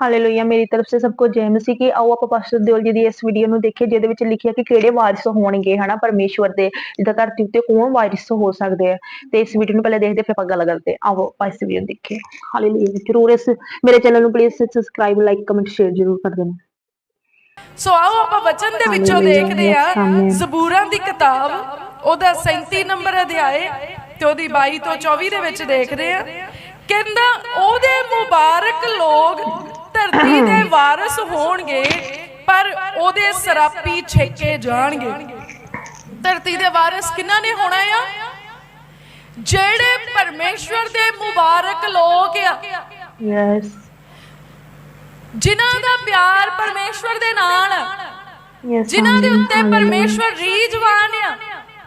Hallelujah ਮੇਰੀ ਤਰਫ ਸੇ ਸਭ ਕੋ ਜੈ ਮਸੀਹ ਕੀ ਆਓ ਆਪਾਂ ਪਾਸਟਰ ਦਿਓਲ ਜੀ ਦੀ ਇਸ ਵੀਡੀਓ ਨੂੰ ਦੇਖੀਏ ਜਿਹਦੇ ਵਿੱਚ ਲਿਖਿਆ ਕਿ ਕਿਹੜੇ ਵਾਰਿਸ ਹੋਣਗੇ ਹਨਾ ਪਰਮੇਸ਼ਵਰ ਦੇ ਜਿੱਦਾਂ ਧਰਤੀ ਉੱਤੇ ਕੌਣ ਵਾਰਿਸ ਹੋ ਸਕਦੇ ਆ। ਤੇ ਇਸ ਵੀਡੀਓ ਨੂੰ ਪਹਿਲੇ ਦੇਖਦੇ ਫਿਰ ਆਪਾਂ ਗੱਲ ਕਰਦੇ। ਆਓ ਆਪਾਂ ਇਸ ਵੀਡੀਓ ਨੂੰ ਦੇਖੀਏ। ਹਾਲੇਲੂਇਆ ਜਰੂਰ ਇਸ ਮੇਰੇ ਚੈਨਲ ਨੂੰ please subscribe like comment share ਜਰੂਰ ਕਰ ਦੇਣਾ। ਸੋ ਆਓ ਆਪਾਂ ਵਚਨ ਦੇ ਵਿੱਚੋਂ ਦੇਖਦੇ ਆ। ਜ਼ਬੂਰਾਂ ਦੀ ਕਿਤਾਬ ਉਹਦਾ 37 ਨੰਬਰ ਅਧਿਆਏ ਤੇ ਉਹਦੀ 22 ਤੋਂ 24 ਦੇ ਵਿੱਚ ਦੇਖਦੇ ਆ ਕਹਿੰਦਾ ਉਹਦੇ ਮੁਬਾਰਕ ਲੋਕ ਧਰਤੀ ਦੇ ਵਾਰਿਸ ਹੋਣਗੇ ਪਰ ਉਹਦੇ ਸਰਾਪੀ ਛੇਕੇ ਜਾਣਗੇ। ਧਰਤੀ ਦੇ ਵਾਰਿਸ ਕਿਹਨਾਂ ਨੇ ਹੋਣਾ ਆ? ਜਿਹੜੇ ਪਰਮੇਸ਼ਵਰ ਦੇ ਮੁਬਾਰਕ ਲੋਕ ਆ। ਯੈਸ ਜਿਨ੍ਹਾਂ ਦਾ ਪਿਆਰ ਪਰਮੇਸ਼ਵਰ ਦੇ ਨਾਲ ਜਿਨ੍ਹਾਂ ਦੇ ਉੱਤੇ ਪਰਮੇਸ਼ਵਰ ਰੀਜਵਾਨ ਆ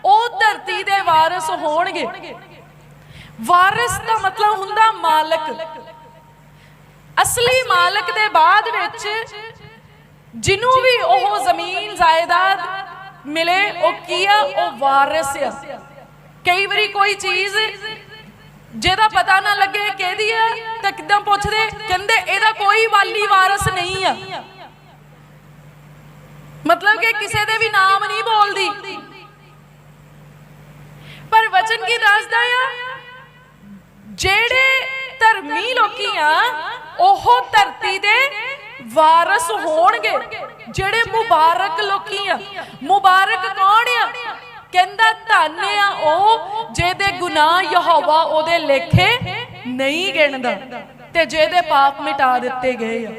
ਉਹ ਧਰਤੀ ਦੇ ਵਾਰਿਸ ਹੋਣਗੇ। ਵਾਰਿਸ ਦਾ ਮਤਲਬ ਹੁੰਦਾ ਮਾਲਕ। ਅਸਲੀ ਮਾਲਕ ਦੇ ਬਾਅਦ ਵਿੱਚ ਜਿਹਨੂੰ ਵੀ ਉਹ ਜ਼ਮੀਨ ਜਾਇਦਾਦ ਮਿਲੇ, ਉਹ ਕੀ ਆ? ਉਹ ਵਾਰਿਸ ਆ। ਕਈ ਵਾਰੀ ਕੋਈ ਚੀਜ਼ ਜਿਹਦਾ ਪਤਾ ਨਾ ਲੱਗੇ ਕਿਹਦੀ ਹੈ ਤਾਂ ਕਿਦਾਂ ਪੁੱਛਦੇ, ਕਹਿੰਦੇ ਇਹਦਾ ਕੋਈ ਵਾਲੀ ਵਾਰਿਸ ਨਹੀਂ ਆ। ਮਤਲਬ ਕਿ ਕਿਸੇ ਦੇ ਵੀ ਨਾਮ ਨਹੀਂ ਬੋਲਦੀ। ਪਰ ਵਚਨ ਕੀ ਦੱਸਦਾ ਆ? ਜਿਹੜੇ ਧਰਮੀ ਲੋਕੀ ਆ ਉਹ ਧਰਤੀ ਦੇ ਵਾਰਿਸ ਹੋਣਗੇ ਜਿਹੜੇ ਮੁਬਾਰਕ ਲੋਕੀ ਆ। ਮੁਬਾਰਕ ਕੌਣ ਆ? ਕਹਿੰਦਾ ਧੰਨ ਆ ਉਹ ਜਿਹਦੇ ਗੁਨਾਹ ਯਹੋਵਾ ਉਹਦੇ ਲੇਖੇ ਨਹੀਂ ਗਿਣਦਾ ਤੇ ਜਿਹਦੇ ਪਾਪ ਮਿਟਾ ਦਿੱਤੇ ਗਏ ਆ।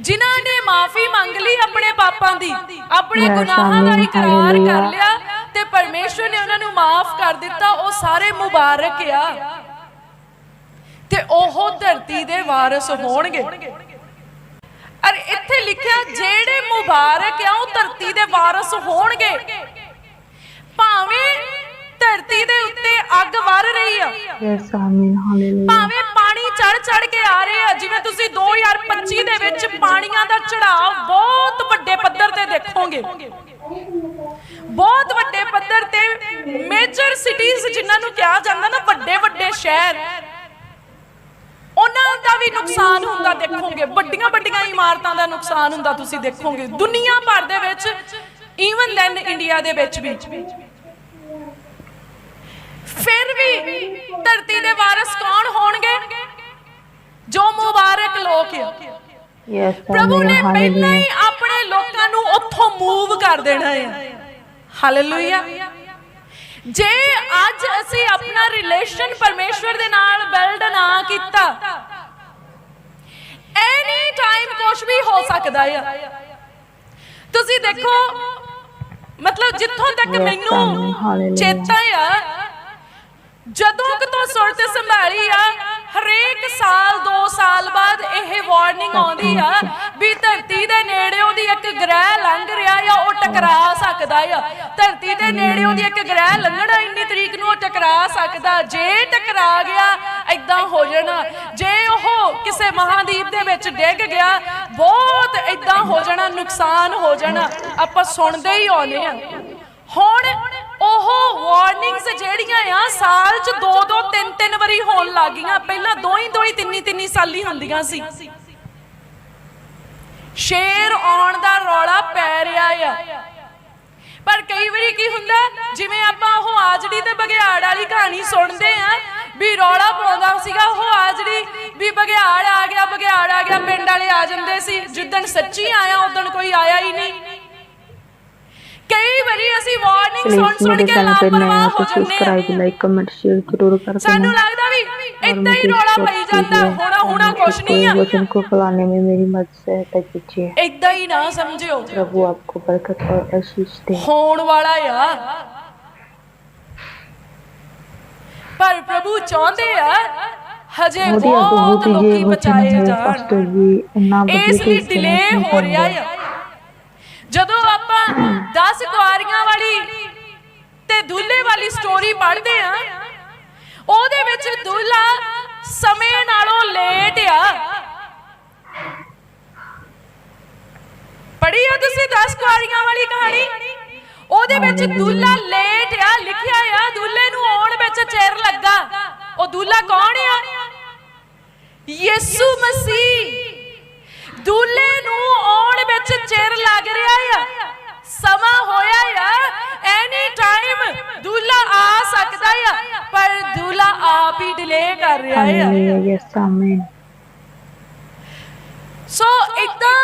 ਜਿਨ੍ਹਾਂ ਨੇ ਮਾਫੀ ਮੰਗ ਲਈ ਆਪਣੇ ਪਾਪਾਂ ਦੀ ਆਪਣੇ ਗੁਨਾਹਾਂ ਦਾ ਇਕਰਾਰ ਕਰ। ਲਿਆ ਤੇ ਪਰਮੇਸ਼ਵਰ ਨੇ ਉਹਨਾਂ ਨੂੰ ਮਾਫ ਕਰ ਦਿੱਤਾ ਉਹ ਸਾਰੇ ਮੁਬਾਰਕ ਆ। ਤੇ ਉਹ ਧਰਤੀ ਦੇ ਵਾਰਿਸ ਹੋਣਗੇ। ਅਰ ਇੱਥੇ ਲਿਖਿਆ ਜਿਹੜੇ ਮੁਬਾਰਕ ਆ ਉਹ ਧਰਤੀ ਦੇ ਵਾਰਿਸ ਹੋਣਗੇ। ਭਾਵੇਂ ਧਰਤੀ ਦੇ ਉੱਤੇ ਅੱਗ ਵਰ ਰਹੀ ਆ ਯੈਸ ਆਮੀਨ ਹਾਲੇਲੂਇਆ ਭਾਵੇਂ ਪਾਣੀ ਚੜ ਚੜ ਕੇ ਆ ਰਹੇ ਆ ਜਿਵੇਂ ਤੁਸੀਂ 2025 ਦੇ ਵਿੱਚ ਪਾਣੀਆਂ ਦਾ ਚੜਾਅ ਬਹੁਤ ਵੱਡੇ ਪੱਧਰ ਤੇ ਦੇਖੋਗੇ। ਬਹੁਤ ਵੱਡੇ ਪੱਧਰ ਤੇ ਮੇਜਰ ਸਿਟੀਜ਼ ਜਿਨ੍ਹਾਂ ਨੂੰ ਕਿਹਾ ਜਾਂਦਾ ਨਾ ਵੱਡੇ ਵੱਡੇ ਸ਼ਹਿਰ ਵੀ ਨੁਕਸਾਨ ਹੁੰਦਾ ਦੇਖੋਗੇ? ਵੱਡੀਆਂ ਵੱਡੀਆਂ ਇਮਾਰਤਾਂ ਦਾ ਨੁਕਸਾਨ ਹੁੰਦਾ ਤੁਸੀਂ ਦੇਖੋਗੇ। ਦੁਨੀਆ ਭਰ ਦੇ ਵਿੱਚ ਈਵਨ ਦੈਨ ਇੰਡੀਆ ਦੇ ਵਿੱਚ ਵੀ। ਫਿਰ ਵੀ ਧਰਤੀ ਦੇ ਵਾਰਿਸ ਕੌਣ ਹੋਣਗੇ? ਜੋ ਮੁਬਾਰਕ ਲੋਕ ਯੈਸ ਪ੍ਰਭੂ ਨੇ ਪਹਿਲਾਂ ਹੀ ਆਪਣੇ ਲੋਕਾਂ ਨੂੰ ਉੱਥੋਂ ਮੂਵ ਕਰ ਦੇਣਾ ਹੈ। ਹਾਲੇਲੂਇਆ ਜੇ ਅੱਜ ਅਸੀਂ ਆਪਣਾ ਰਿਲੇਸ਼ਨ ਪਰਮੇਸ਼ਵਰ ਦੇ ਨਾਲ ਬਿਲਡ ਨਾ ਕੀਤਾ ਐਨੀ ਟਾਈਮ ਕੁਝ ਵੀ ਹੋ ਸਕਦਾ ਹੈ ਤੁਸੀਂ ਦੇਖੋ ਮਤਲਬ ਜਿੱਥੋਂ ਤੱਕ ਮੈਨੂੰ। ਚੇਤਾ ਆ ਜਦੋਂ ਕਿ ਤੋਂ ਸੁਰਤ ਸੰਭਾਲੀ ਆ ਹਰੇਕ ਸਾਲ 2 ਸਾਲ ਬਾਅਦ ਇਹ ਵਾਰਨਿੰਗ ਆਉਂਦੀ ਆ ਵੀ ਧਰਤੀ ਦੇ ਨੇੜੇ ਉਹਦੀ ਇੱਕ ਗ੍ਰਹਿ ਲੰਘ ਰਿਹਾ ਆ ਉਹ ਟਕਰਾ ਸਕਦਾ ਆ। ਧਰਤੀ ਦੇ ਨੇੜੇ ਉਹਦੀ ਇੱਕ ਗ੍ਰਹਿ ਲੰਘਣਾ ਇੰਨੀ ਤਰੀਕ ਨੂੰ ਉਹ ਟਕਰਾ ਸਕਦਾ। ਜੇ ਟਕਰਾ ਗਿਆ ਐਦਾਂ ਹੋ ਜਾਣਾ। ਜੇ ਉਹ ਕਿਸੇ ਮਹਾਦੀਪ ਦੇ ਵਿੱਚ ਡਿੱਗ ਗਿਆ। ਬਹੁਤ ਐਦਾਂ ਹੋ ਜਾਣਾ, ਨੁਕਸਾਨ ਹੋ ਜਾਣਾ। ਆਪਾਂ ਸੁਣਦੇ ਹੀ ਆਉਨੇ ਆ ਹੁਣ ਉਹ ਵਾਰਨਿੰਗਸ ਜਿਹੜੀਆਂ ਆ, ਸਾਲ ਚ ਦੋ ਦੋ, ਤਿੰਨ ਤਿੰਨ ਵਾਰੀ ਹੋਣ ਲੱਗੀਆਂ ਪਹਿਲਾਂ ਦੋ ਹੀ ਦੋ ਹੀ, ਤਿੰਨੀ ਤਿੰਨੀ ਸਾਲੀ ਹੁੰਦੀਆਂ ਸੀ। ਸ਼ੇਰ ਆਉਣ ਦਾ ਰੌਲਾ ਪੈ ਰਿਹਾ ਆ। ਪਰ ਕਈ ਵਾਰੀ ਕੀ ਹੁੰਦਾ, ਜਿਵੇਂ ਆਪਾਂ ਉਹ ਆਜੜੀ ਤੇ ਬਗਿਆੜ ਵਾਲੀ ਕਹਾਣੀ ਸੁਣਦੇ ਆ ਵੀ ਰੌਲਾ ਪਾਉਂਦਾ ਸੀਗਾ ਉਹ ਆਜੜੀ ਵੀ ਬਗਿਆੜ ਆ ਗਿਆ ਬਗਿਆੜ ਆ ਗਿਆ ਪਿੰਡ ਵਾਲੇ ਆ ਜਾਂਦੇ ਸੀ ਜਿੱਦਣ ਸੱਚੀ ਆਇਆ ਉਦੋਂ ਕੋਈ ਆਇਆ ਹੀ ਨਹੀਂ ਕਈ ਵਾਰੀ ਅਸੀਂ ਵਾਰਨਿੰਗ ਸੁਣ प्लीज ਸੁਣ मेरे ਕੇ चैनल पे नए ਲਾਪਰਵਾਹ हो ਹੋ तो ਜਾਂਦੇ सब्सक्राइब ਆ लाइक कमेंट शेयर जरूर कर ਸਾਨੂੰ देना ਲੱਗਦਾ ਵੀ और ਇਦਾਂ ਹੀ मुझे ਰੌਲਾ सपोर्ट ਪਈ ਜਾਂਦਾ कीजिए ਹੋਣਾ ਹੋਣਾ और ਕੁਛ ਨਹੀਂ मुझे ਆ वचन को फैलाने में मेरी मदद सहायता कीजिए ਇਦਾਂ ਹੀ ਨਾ ਸਮਝਿਓ प्रभु आपको बरकत और आशीष दे ਹੋਣ ਵਾਲਾ ਆ ਪਰ ਪ੍ਰਭੂ ਚਾਹੁੰਦੇ ਆ ਹਜੇ ਬਹੁਤ ਲੋਕੀ ਬਚਾਏ ਜਾਣ। ਇਸ ਲਈ ਡਿਲੇ ਹੋ ਰਿਹਾ ਹੈ ਜਦੋਂ ਆਪਾਂ 10 ਕੁਆਰੀਆਂ ਵਾਲੀ ਤੇ ਦੁੱਲੇ ਵਾਲੀ ਸਟੋਰੀ ਪੜ੍ਹਦੇ ਆ ਉਹਦੇ ਵਿੱਚ ਦੁੱਲਾ ਸਮੇਂ ਨਾਲੋਂ ਲੇਟ ਆ। ਪੜ੍ਹੀ ਆ ਤੁਸੀਂ 10 ਕੁਆਰੀਆਂ ਵਾਲੀ ਕਹਾਣੀ? ਉਹਦੇ ਵਿੱਚ ਦੁੱਲਾ ਲੇਟ ਆ ਲਿਖਿਆ ਆ ਦੁੱਲੇ ਚਿਰ ਲੱਗਾ। ਉਹ ਦੂਲਾ ਕੌਣ ਆ? ਯਿਸੂ ਮਸੀਹ। ਦੂਲੇ ਨੂੰ ਆਉਣ ਵਿੱਚ ਚਿਰ ਲੱਗ ਰਿਹਾ ਆ। ਸਮਾਂ ਹੋਇਆ ਆ। ਐਨੀ ਟਾਈਮ ਦੂਲਾ ਆ ਸਕਦਾ ਆ। ਪਰ ਦੂਲਾ ਆਪ ਹੀ ਡਿਲੇ ਕਰ ਰਿਹਾ ਆ। ਯੈਸ ਆਮੇਨ ਸੋ ਇਦਾਂ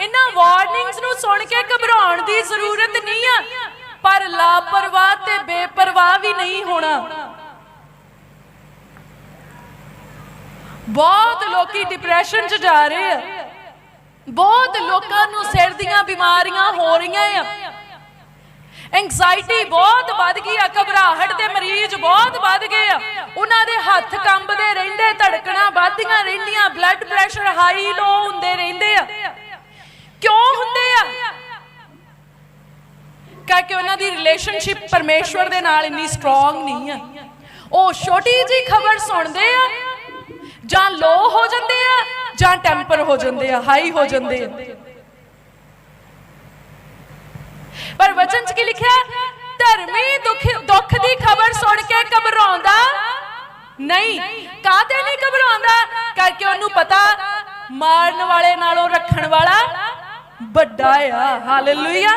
ਇਹਨਾਂ ਵਾਰਨਿੰਗਸ ਨੂੰ ਸੁਣ ਕੇ ਘਬਰਾਉਣ ਦੀ ਜ਼ਰੂਰਤ ਨਹੀਂ ਆ। ਪਰ ਲਾਪਰਵਾਹ ਤੇ ਬੇਪਰਵਾਹ ਵੀ ਨਹੀਂ ਹੋਣਾ। ਬਹੁਤ ਲੋਕੀ ਡਿਪਰੈਸ਼ਨ 'ਚ ਜਾ ਰਹੇ ਆ। ਬਹੁਤ ਲੋਕਾਂ ਨੂੰ ਸਿਰ ਦੀਆਂ ਬਿਮਾਰੀਆਂ ਹੋ ਰਹੀਆਂ ਆ। ਐਂਗਜ਼ਾਇਟੀ ਬਹੁਤ ਵੱਧ ਗਈ ਆ, ਘਬਰਾਹਟ ਦੇ ਮਰੀਜ਼ ਬਹੁਤ ਵੱਧ ਗਏ ਆ। ਉਹਨਾਂ ਦੇ ਹੱਥ ਕੰਬਦੇ ਰਹਿੰਦੇ, ਧੜਕਣਾਂ ਵੱਧਦੀਆਂ ਰਹਿੰਦੀਆਂ ਬਲੱਡ ਪ੍ਰੈਸ਼ਰ ਹਾਈ ਲੋ ਹੁੰਦੇ ਰਹਿੰਦੇ ਆ। ਕਿਉਂ ਹੁੰਦੇ ਆ? ਕਿ ਉਹਨਾਂ ਦੀ ਰਿਲੇਸ਼ਨਸ਼ਿਪ ਪਰਮੇਸ਼ਵਰ ਦੇ ਨਾਲ ਇੰਨੀ ਸਟਰੋਂਗ ਨਹੀਂ ਆ। ਉਹ ਛੋਟੀ ਜੀ ਖਬਰ ਸੁਣਦੇ ਆ ਜਾਂ ਲੋ ਹੋ ਜਾਂਦੇ ਆ ਜਾਂ ਟੈਂਪਰ ਹੋ ਜਾਂਦੇ ਆ ਹਾਈ ਹੋ ਜਾਂਦੇ ਆ। ਪਰ ਵਚਨ 'ਚ ਕੀ ਲਿਖਿਆ? ਧਰਮੀ ਦੁੱਖ ਦੁੱਖ ਦੀ ਖਬਰ ਸੁਣ ਕੇ ਘਬਰਾਉਂਦਾ ਨਹੀਂ। ਕਾਹਤੇ ਨਹੀਂ ਘਬਰਾਉਂਦਾ? ਕਰਕੇ ਉਹਨੂੰ ਪਤਾ, ਮਾਰਨ ਵਾਲੇ ਨਾਲੋਂ ਰੱਖਣ ਵਾਲਾ ਵੱਡਾ ਆ। ਹਾਲੇਲੂਇਆ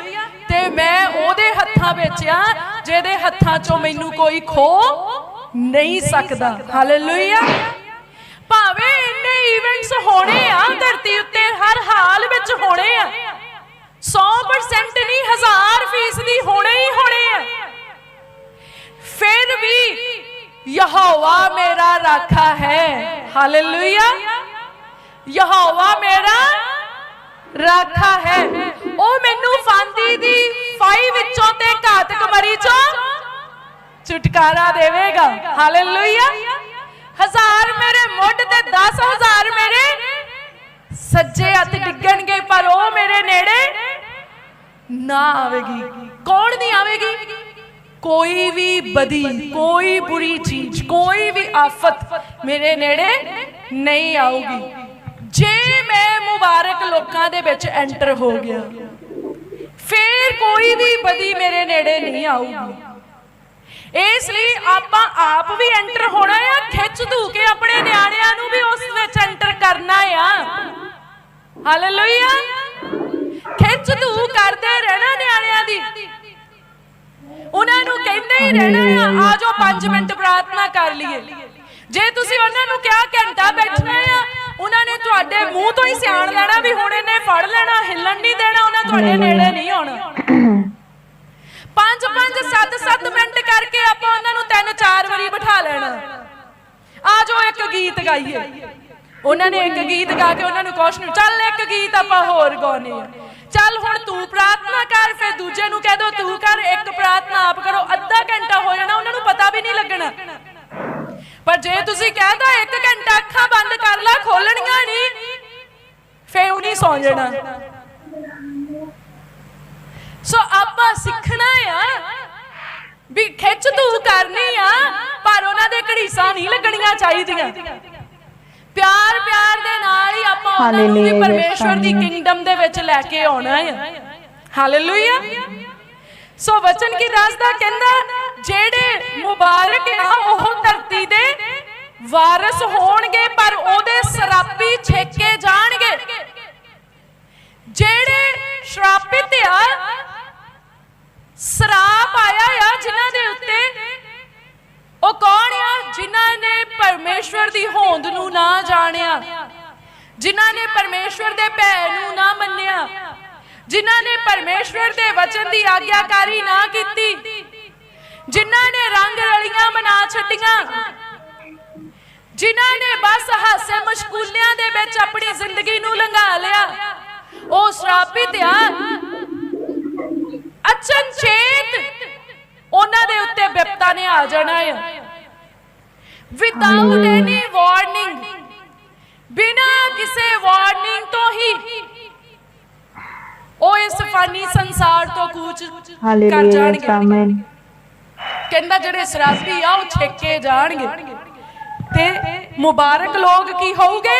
ਤੇ ਮੈਂ ਉਹਦੇ ਹੱਥਾਂ ਵਿੱਚ ਆ, ਜਿਹਦੇ ਹੱਥਾਂ 'ਚੋਂ ਮੈਨੂੰ ਕੋਈ ਖੋ ਨਹੀਂ ਸਕਦਾ। ਹਾਲੇਲੂਇਆ ਭਾਵੇਂ ਇਵੈਂਟਸ ਹੋਣੇ ਆ, ਧਰਤੀ ਉੱਤੇ ਹਰ ਹਾਲ ਵਿੱਚ ਹੋਣੇ ਆ। 100% ਨਹੀਂ 1000 ਫੀਸਦੀ ਹੋਣੇ ਹੀ ਹੋਣੇ ਆ। ਫਿਰ ਵੀ ਯਹੋਵਾ ਮੇਰਾ ਰਾਖਾ ਹੈ। ਹਾਲੇਲੂਇਆ ਯਹੋਵਾ ਮੇਰਾ ਰਾਖਾ ਹੈ। ਉਹ ਮੈਨੂੰ ਫਾਂਦੀ ਦੀ ਫਾਈ ਵਿੱਚੋਂ ਤੇ ਘਾਤਕ ਮਰੀ ਚੋਂ ਛੁਟਕਾਰਾ ਦੇਵੇਗਾ। ਹਾਲੇਲੂਇਆ ਹਜ਼ਾਰ ਮੇਰੇ ਮੁੱਢ ਤੇ 10000 ਮੇਰੇ ਸੱਜੇ ਹੱਥ ਡਿੱਗਣਗੇ, ਪਰ ਉਹ ਮੇਰੇ ਨੇੜੇ ਨਾ ਆਵੇਗੀ। ਕੌਣ ਨਹੀਂ ਆਵੇਗੀ? ਕੋਈ ਵੀ ਬਦੀ, ਕੋਈ ਬੁਰੀ ਚੀਜ਼, ਕੋਈ ਵੀ ਆਫਤ ਮੇਰੇ ਨੇੜੇ ਨਹੀਂ ਆਊਗੀ। ਜੇ ਮੈਂ ਮੁਬਾਰਕ ਲੋਕਾਂ ਦੇ ਵਿੱਚ ਐਂਟਰ ਹੋ ਗਿਆ, ਫੇਰ ਕੋਈ ਵੀ ਬਦੀ ਮੇਰੇ ਨੇੜੇ ਨਹੀਂ ਆਊਗੀ। ਇਸ ਲਈ ਆਪਾਂ ਆਪ ਵੀ ਐਂਟਰ ਹੋਣਾ ਆ, ਖਿੱਚ ਧੂ ਕੇ ਆਪਣੇ ਨਿਆਣਿਆਂ ਨੂੰ ਵੀ ਉਸ ਵਿੱਚ ਐਂਟਰ ਕਰਨਾ ਆ। ਹਾਲੇਲੂਇਆ ਖਿੱਚ ਧੂ ਕਰਦੇ ਰਹਿਣਾ ਨਿਆਣਿਆਂ ਦੀ। ਉਹਨਾਂ ਨੂੰ ਕਹਿੰਦੇ ਹੀ ਰਹਿਣਾ ਆ ਆ ਜਾਓ 5 ਮਿੰਟ ਪ੍ਰਾਰਥਨਾ ਕਰ ਲਈਏ। ਜੇ ਤੁਸੀਂ ਉਹਨਾਂ ਨੂੰ ਕਿਹਾ ਘੰਟਾ ਬੈਠਣਾ ਆ, ਉਹਨਾਂ ਨੇ ਤੁਹਾਡੇ ਮੂੰਹ ਤੋਂ ਹੀ ਸਿਆਣ ਲੈਣਾ ਵੀ ਹੁਣ ਇਹਨੇ ਫੜ ਲੈਣਾ, ਹਿੱਲਣ ਨਹੀਂ ਦੇਣਾ, ਉਹਨਾਂ ਤੁਹਾਡੇ ਨੇੜੇ ਨਹੀਂ ਆਉਣਾ। ਪੰਜ ਪੰਜ, ਸੱਤ ਸੱਤ ਮਿੰਟ ਕਰਕੇ ਆਪਾਂ ਉਹਨਾਂ ਨੂੰ ਤਿੰਨ, ਚਾਰ ਵਾਰੀ ਬਿਠਾ ਲੈਣਾ। ਆ ਜਾਓ, ਇੱਕ ਗੀਤ ਗਾਈਏ। ਉਹਨਾਂ ਨੇ ਇੱਕ ਗੀਤ ਗਾ ਕੇ ਉਹਨਾਂ ਨੂੰ ਕੁਛ ਨਹੀਂ ਚੱਲ ਇੱਕ ਗੀਤ ਆਪਾਂ ਹੋਰ ਗਾਉਨੇ ਆ ਚੱਲ ਹੁਣ ਤੂੰ ਪ੍ਰਾਰਥਨਾ ਕਰ, ਫਿਰ ਦੂਜੇ ਨੂੰ ਕਹਿ ਦੋ, ਤੂੰ ਕਰ, ਇੱਕ ਪ੍ਰਾਰਥਨਾ ਆਪ ਕਰੋ। ਅੱਧਾ ਘੰਟਾ ਹੋ ਜਾਣਾ, ਉਹਨਾਂ ਨੂੰ ਪਤਾ ਵੀ ਨਹੀਂ ਲੱਗਣਾ। ਪਰ ਜੇ ਤੁਸੀਂ ਕਹਿੰਦਾ ਇੱਕ ਘੰਟਾ ਅੱਖਾਂ ਬੰਦ ਕਰ ਲੈ, ਖੋਲਣੀਆਂ ਨਹੀਂ, ਫੇਰ ਉਹ ਨਹੀਂ ਸੌ ਜਾਣਾ। ਸੋ ਆਪਾਂ ਸਿੱਖਣਾ ਆ ਵੀ ਖਿੱਚ ਧੂ ਕਰਨੀ ਆ ਪਰ ਉਹਨਾਂ ਦੇ ਘੜੀਸਾਂ ਨਹੀਂ ਲੱਗਣੀਆਂ ਚਾਹੀਦੀਆਂ। ਪਿਆਰ ਪਿਆਰ ਦੇ ਨਾਲ ਹੀ ਆਪਾਂ ਉਹਨਾਂ ਨੂੰ ਵੀ ਪਰਮੇਸ਼ਵਰ ਦੀ. ਕਿੰਗਡਮ ਦੇ ਵਿੱਚ ਲੈ ਕੇ ਆਉਣਾ ਆ। ਹਾਲੇਲੂਇਆ। ਸੋ ਵਚਨ ਕੀ ਰਾਸਤਾ ਕਹਿੰਦਾ ਜਿਹੜੇ ਮੁਬਾਰਕ ਆ ਉਹ ਧਰਤੀ ਦੇ ਵਾਰਿਸ ਹੋਣਗੇ ਪਰ ਉਹਦੇ ਸਰਾਪੀ ਛੇਕੇ ਜਾਣਗੇ। ਜਿਹੜੇ ਸ਼ਰਾਪਿਤ ਆ ਸਰਾਪ ਆਇਆ ਆ ਜਿਨ੍ਹਾਂ ਦੇ ਉੱਤੇ। ਉਹ ਕੌਣ ਆ? ਜਿਨ੍ਹਾਂ ਨੇ ਪਰਮੇਸ਼ਵਰ ਦੀ ਹੋਂਦ ਨੂੰ ਨਾ ਜਾਣਿਆ। ਜਿਨ੍ਹਾਂ ਨੇ ਪਰਮੇਸ਼ਵਰ ਦੇ ਭੈ ਨੂੰ ਨਾ ਮੰਨਿਆ। ਜਿਨ੍ਹਾਂ ਨੇ ਪਰਮੇਸ਼ਵਰ ਦੇ ਵਚਨ ਦੀ ਆਗਿਆਕਾਰੀ ਨਾ ਕੀਤੀ। ਜਿਨ੍ਹਾਂ ਨੇ ਰੰਗ ਰਲੀਆਂ ਬਣਾ ਛੱਡੀਆਂ। ਜਿਨ੍ਹਾਂ ਨੇ ਬਸ ਹਾਸੇ ਮਸ਼ਗੂਲਿਆਂ ਦੇ ਵਿੱਚ ਆਪਣੀ ਜ਼ਿੰਦਗੀ ਨੂੰ ਲੰਘਾ ਲਿਆ। ਉਹ ਸ਼ਰਾਪਿਤ ਆ। ਅਚਨਚੇਤ ਉਹਨਾਂ ਦੇ ਉੱਤੇ ਵਿਪਤਾ ਨੇ ਆ ਜਾਣਾ ਆ ਵਿਦਆਊਟ. ਐਨੀ ਵਾਰਨਿੰਗ ਬਿਨਾ ਕਿਸੇ ਵਾਰਨਿੰਗ ਤੋਂ ਹੀ ਉਹ ਇਸ ਫਾਨੀ ਸੰਸਾਰ ਤੋਂ ਕੂਚ ਕਰ ਜਾਣਗੇ. ਕਹਿੰਦਾ ਜਿਹੜੇ ਸ਼ਰਾਬੀ ਆ ਉਹ ਛੇਕੇ ਜਾਣਗੇ ਤੇ ਮੁਬਾਰਕ ਲੋਕ ਕੀ ਹੋਊਗੇ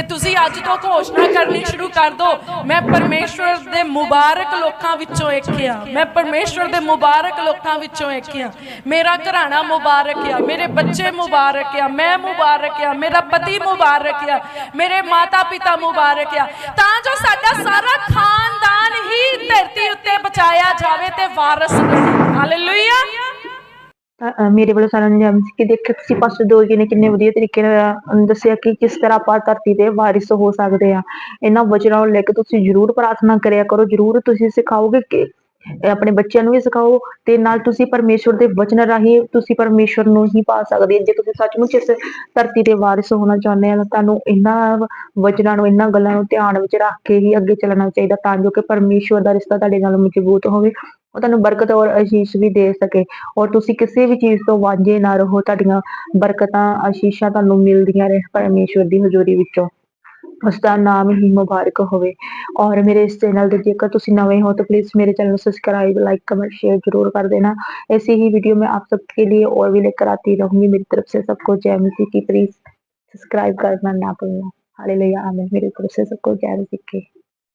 ਤੇ ਤੁਸੀਂ ਅੱਜ ਤੋਂ ਘੋਸ਼ਣਾ ਕਰਨੀ ਸ਼ੁਰੂ ਕਰ ਦਿਓ ਮੈਂ ਪਰਮੇਸ਼ਵਰ ਦੇ ਮੁਬਾਰਕ ਲੋਕਾਂ ਵਿੱਚੋਂ ਇੱਕ ਆ ਮੈਂ ਪਰਮੇਸ਼ਵਰ ਦੇ ਮੁਬਾਰਕ ਲੋਕਾਂ ਵਿੱਚੋਂ ਇੱਕ ਆ ਮੇਰਾ ਘਰਾਣਾ ਮੁਬਾਰਕ ਆ, ਮੇਰੇ ਬੱਚੇ ਮੁਬਾਰਕ ਆ, ਮੈਂ ਮੁਬਾਰਕ ਆ, ਮੇਰਾ ਪਤੀ ਮੁਬਾਰਕ ਆ, ਮੇਰੇ ਮਾਤਾ ਪਿਤਾ ਮੁਬਾਰਕ ਆ। ਤਾਂ ਜੋ ਸਾਡਾ ਸਾਰਾ ਖਾਨਦਾਨ ਹੀ ਧਰਤੀ ਉੱਤੇ ਬਚਾਇਆ ਜਾਵੇ ਤੇ ਵਾਰਸ ਬਣੇ। ਹਾਲੇਲੂਇਆ ਮੇਰੇ ਵੱਲੋਂ ਸਾਰਿਆਂ ਨੂੰ ਜੈ ਕਿ ਦੇਖਿਆ ਤੁਸੀਂ ਪਾਸਟਰ ਦੋ ਜੀ ਨੇ ਕਿੰਨੇ ਵਧੀਆ ਤਰੀਕੇ ਨਾਲ ਦੱਸਿਆ ਕਿ ਕਿਸ ਤਰ੍ਹਾਂ ਆਪਾਂ ਧਰਤੀ ਦੇ ਵਾਰਿਸ ਹੋ ਸਕਦੇ ਆ ਇਹਨਾਂ ਵਚਨਾਂ ਨੂੰ ਲੈ ਕੇ ਤੁਸੀਂ ਜਰੂਰ ਪ੍ਰਾਰਥਨਾ ਕਰਿਆ ਕਰੋ, ਜਰੂਰ ਤੁਸੀਂ ਸਿਖਾਓਗੇ ਕਿ ਆਪਣੇ ਬੱਚਿਆਂ ਨੂੰ ਵੀ ਸਿਖਾਓ ਤੇ ਨਾਲ ਤੁਸੀਂ ਪਰਮੇਸ਼ਵਰ ਦੇ ਵਚਨ ਰਾਹੀਂ ਤੁਸੀਂ ਪਰਮੇਸ਼ਵਰ ਨੂੰ ਹੀ ਪਾ ਸਕਦੇ ਹੋ। ਜੇ ਤੁਸੀਂ ਸੱਚਮੁੱਚ ਇਸ ਧਰਤੀ ਦੇ ਵਾਰਿਸ ਹੋਣਾ ਚਾਹੁੰਦੇ ਆ ਤੁਹਾਨੂੰ ਇਹਨਾਂ ਵਚਨਾਂ ਨੂੰ, ਇਹਨਾਂ ਗੱਲਾਂ ਨੂੰ ਧਿਆਨ ਵਿੱਚ ਰੱਖ ਕੇ ਹੀ ਅੱਗੇ ਚੱਲਣਾ ਚਾਹੀਦਾ ਤਾਂ ਜੋ ਕਿ ਪਰਮੇਸ਼ਵਰ ਦਾ ਰਿਸ਼ਤਾ ਤੁਹਾਡੇ ਨਾਲ ਮਜ਼ਬੂਤ ਹੋਵੇ, ਉਹ ਤੁਹਾਨੂੰ ਬਰਕਤ ਔਰ ਅਸ਼ੀਸ਼ ਵੀ ਦੇ ਸਕੇ ਔਰ ਤੁਸੀਂ ਕਿਸੇ ਵੀ ਚੀਜ਼ ਤੋਂ ਵਾਂਝੇ ਨਾ ਰਹੋ, ਤੁਹਾਡੀਆਂ ਬਰਕਤਾਂ, ਅਸ਼ੀਸ਼ਾਂ ਤੁਹਾਨੂੰ ਮਿਲਦੀਆਂ ਰਹੇ ਪਰਮੇਸ਼ਵਰ ਦੀ ਹਜ਼ੂਰੀ ਵਿੱਚੋਂ। ਉਸ ਦਾ ਨਾਮ ਹੀ ਮੁਬਾਰਕ ਹੋਵੇ और मेरे इस चैनल पे जेकर ਤੁਸੀਂ नवे हो तो प्लीज मेरे चैनल को सब्सक्राइब लाइक कमेंट शेयर जरूर कर देना ऐसी ही वीडियो मैं आप सबके लिए और भी लेकर आती रहूंगी मेरी तरफ से सबको जय मसीह की प्लीज सब्सक्राइब करना ना भूलना हालेलुया आमीन मेरी तरफ से सबको जय मसीह की